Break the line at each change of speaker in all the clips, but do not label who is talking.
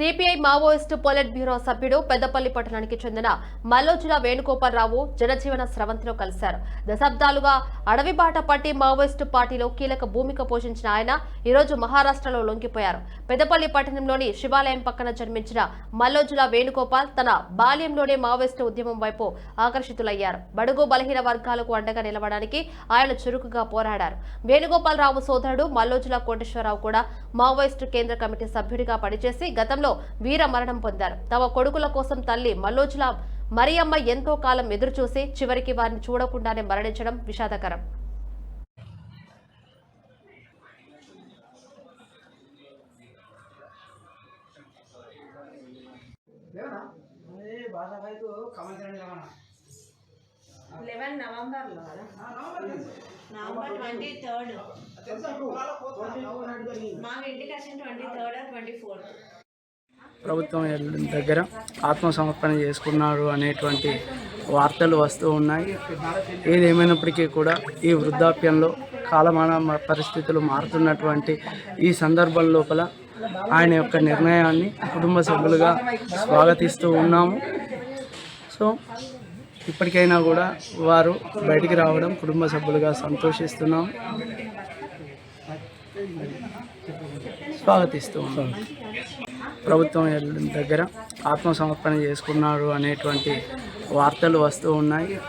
CPI Maoist polit bureau సభ్యుడు పెద్దపల్లి పట్టణానికి చెందిన మల్లోజుల వేణుగోపాలరావు జనజీవన స్రవంతిలో కలిశారు. దశాబ్దాలుగా అడవిబాట పట్టి మావోయిస్టు పార్టీలో కీలక భూమిక పోషించిన ఆయన ఈరోజు మహారాష్ట్రలో లొంగిపోయారు. పెద్దపల్లి పట్టణంలోని శివాలయం పక్కన జన్మించిన మల్లోజుల వేణుగోపాల్ తన బాల్యంలోనే మావోయిస్టు ఉద్యమం వైపు ఆకర్షితులయ్యారు. బడుగు బలహీన వర్గాలకు అండగా నిలవడానికి ఆయన చురుకుగా పోరాడారు. వేణుగోపాలరావు సోదరుడు మల్లోజుల కోటేశ్వరరావు కూడా మావోయిస్టు కేంద్ర కమిటీ సభ్యుడిగా పనిచేసి గతంలో వీర మరణం పొందారు. తమ కొడుకుల కోసం తల్లి మల్లోజుల మరియమ్మ ఎంతో కాలం ఎదురుచూసి చివరికి వారిని చూడకుండానే మరణించడం విషాదకరం.
లేవనా?
నవంబర్లో నవంబర్ ట్వంటీ థర్డ్. మా ఇంటికి వచ్చిన ట్వంటీ థర్డ్ ట్వంటీ ఫోర్త్.
ప్రభుత్వం దగ్గర ఆత్మ సమర్పణ చేసుకున్నారు అనేటువంటి వార్తలు వస్తూ ఉన్నాయి. ఏదేమైనప్పటికీ కూడా ఈ వృద్ధాప్యంలో కాలమాన పరిస్థితులు మారుతున్నటువంటి ఈ సందర్భం లోపల ఆయన యొక్క నిర్ణయాన్ని కుటుంబ సభ్యులుగా స్వాగతిస్తూ ఉన్నాము. సో ఇప్పటికైనా కూడా వారు బయటికి రావడం కుటుంబ సభ్యులుగా సంతోషిస్తున్నాం. స్వాగతిస్తూ ఉన్నాం. ప్రభుత్వం దగ్గర ఆత్మ సమర్పణ చేసుకున్నారు అనేటువంటి వార్తలు వస్తూ ఉన్నాయి.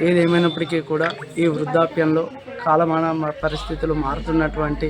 ఏదేమైనప్పటికీ కూడా ఈ వృద్ధాప్యంలో కాలమాన మ- పరిస్థితులు మారుతున్నటువంటి